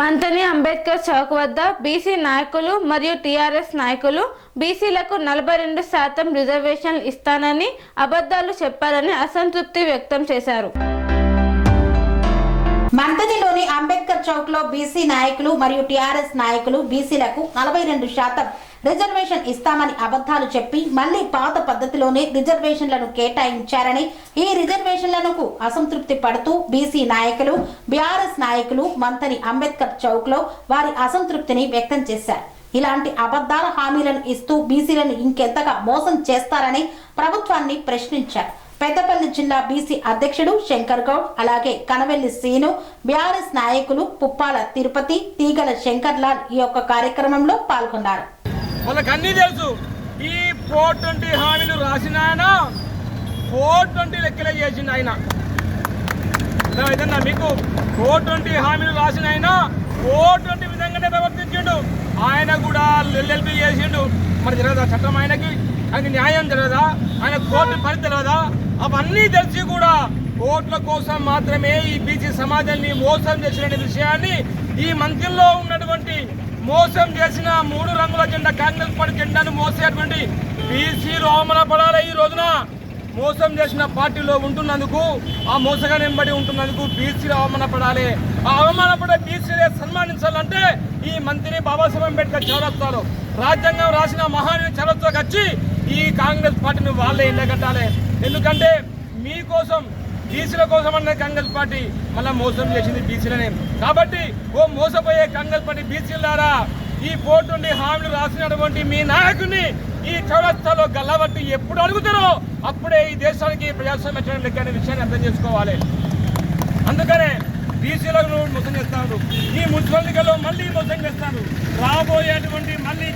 మంతని అంబేద్కర్ చౌక్ వద్ద బీసీ నాయకులు మరియు టీఆర్ఎస్ నాయకులు బీసీలకు నలభై రెండు శాతం రిజర్వేషన్లు ఇస్తానని అబద్ధాలు చెప్పారని అసంతృప్తి వ్యక్తం చేశారు. మంతనిలోని అంబేద్కర్ చౌక్లో బీసీ నాయకులు మరియు టీఆర్ఎస్ నాయకులు బీసీలకు నలభై రెండు శాతం రిజర్వేషన్ ఇస్తామని అబద్ధాలు చెప్పి మళ్ళీ పాత పద్ధతిలోనే రిజర్వేషన్లను కేటాయించారని ఈ రిజర్వేషన్లకు అసంతృప్తి పడుతూ బీసీ నాయకులు బీఆర్ఎస్ నాయకులు మంతని అంబేద్కర్ చౌక్లో వారి అసంతృప్తిని వ్యక్తం చేశారు. ఇలాంటి అబద్ధాల హామీలను ఇస్తూ బీసీలను ఇంకెంతగా మోసం చేస్తారని ప్రభుత్వాన్ని ప్రశ్నించారు. పెద్దపల్లి జిల్లా బీసీ అధ్యక్షుడు శంకర్ గౌడ్ అలాగే కనవెల్లి సీను బీఆర్ఎస్ నాయకులు పుప్పాల తిరుపతి తీగల శంకర్ లాల్ ఈ యొక్క కార్యక్రమంలో పాల్గొన్నారు. వాళ్ళకి అన్నీ తెలుసు. ఈ ఫోర్ ట్వంటీ హామీలు రాసిన ఆయన ఫోర్ ట్వంటీ లెక్కలే చేసిండు ఆయన. ఏదన్నా మీకు? ఫోర్ ట్వంటీ హామీలు రాసిన ఆయన ఫోర్ ట్వంటీ విధంగానే ప్రవర్తించిండు. ఆయన కూడా ఎల్ఎల్పి చేసిండు. మరి తెలియదా? చట్టం ఆయనకి? ఆయనకి న్యాయం తెలియదా? ఆయన కోర్టు పని తెలియదా? అవన్నీ తెలిసి కూడా ఓట్ల కోసం మాత్రమే ఈ బీసీ సమాజాన్ని మోసం చేసిన విషయాన్ని ఈ మంత్రిలో ఉన్నటువంటి మోసం చేసిన మూడు రంగుల జెండా కాంగ్రెస్ పార్టీ జెండాను మోసేటువంటి బీసీలు అవమానపడాలి ఈ రోజున. మోసం చేసిన పార్టీలో ఉంటున్నందుకు ఆ మోసగానే వెంబడి ఉంటున్నందుకు బీసీలు అవమానపడాలి ఆ అవమానపడే బీసీలే సన్మానించాలంటే ఈ మంత్రి బాబాసాహెబ్ అంబేద్కర్ చౌరస్తాలో రాజ్యాంగం రాసిన మహాని చౌరస్తాకి వచ్చి ఈ కాంగ్రెస్ పార్టీని వాళ్ళే ఎండగట్టాలి. ఎందుకంటే మీకోసం బీసీల కోసం అన్న కాంగ్రెస్ పార్టీ మళ్ళీ మోసం చేసింది బీసీలనే. కాబట్టి ఓ మోసపోయే కాంగ్రెస్ పార్టీ బీసీలారా ఈ పోటు నుండి హామీలు రాసినటువంటి మీ నాయకుడిని ఈ చౌరస్తాలో గల్లబట్టి ఎప్పుడు అడుగుతారో అప్పుడే ఈ దేశానికి ప్రజాస్వామ్య లెక్క అనే విషయాన్ని అర్థం చేసుకోవాలి. అందుకనే బీసీలకు మోసం చేస్తారు ఈ మున్సిపల్ ఎన్నికల్లో మళ్ళీ మోసం చేస్తారు రాబోయేటువంటి మళ్ళీ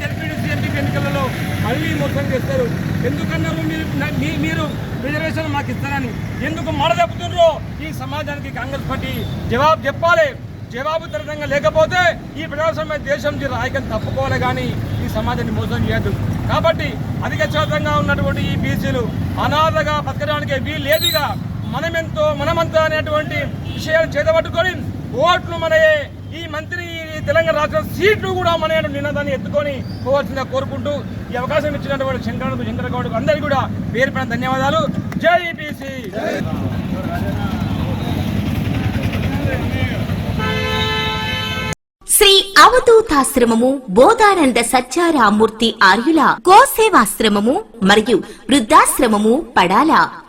మళ్ళీ మోసం చేస్తారు. ఎందుకన్నారు మీరు మీ- మీరు రిజర్వేషన్ మాకు ఇస్తారని. ఎందుకు మడదెప్పుతుండ్రో ఈ సమాజానికి కాంగ్రెస్ పార్టీ జవాబు చెప్పాలి. జవాబు తరంగా లేకపోతే ఈ ప్రజాస్వామ్య దేశం రాయకం తప్పుకోవాలి కానీ ఈ సమాజాన్ని మోసం చేయద్దు. కాబట్టి అధిక శాతంగా ఉన్నటువంటి ఈ బీసీలు అనాథగా బతకడానికి వీలేదిగా మనమెంతో మనమంతా అనేటువంటి విషయాలు చేతబట్టుకొని ఓట్లు మనయే. ఈ మంత్రి ఈ తెలంగాణ రాష్ట్ర సీట్లు కూడా మన నినాదాన్ని ఎత్తుకొని పోవాల్సిందిగా కోరుకుంటూ ఈ అవకాశం ఇచ్చినటువంటి శంకర్ శంకర గౌడ్ అందరికీ కూడా పేరు పైన ధన్యవాదాలు. జైపీసీ శ్రీ అవధూతాశ్రమము బోధానంద సత్యారామూర్తి ఆర్యుల గోసేవాశ్రమము మరియు వృద్ధాశ్రమము పడాల.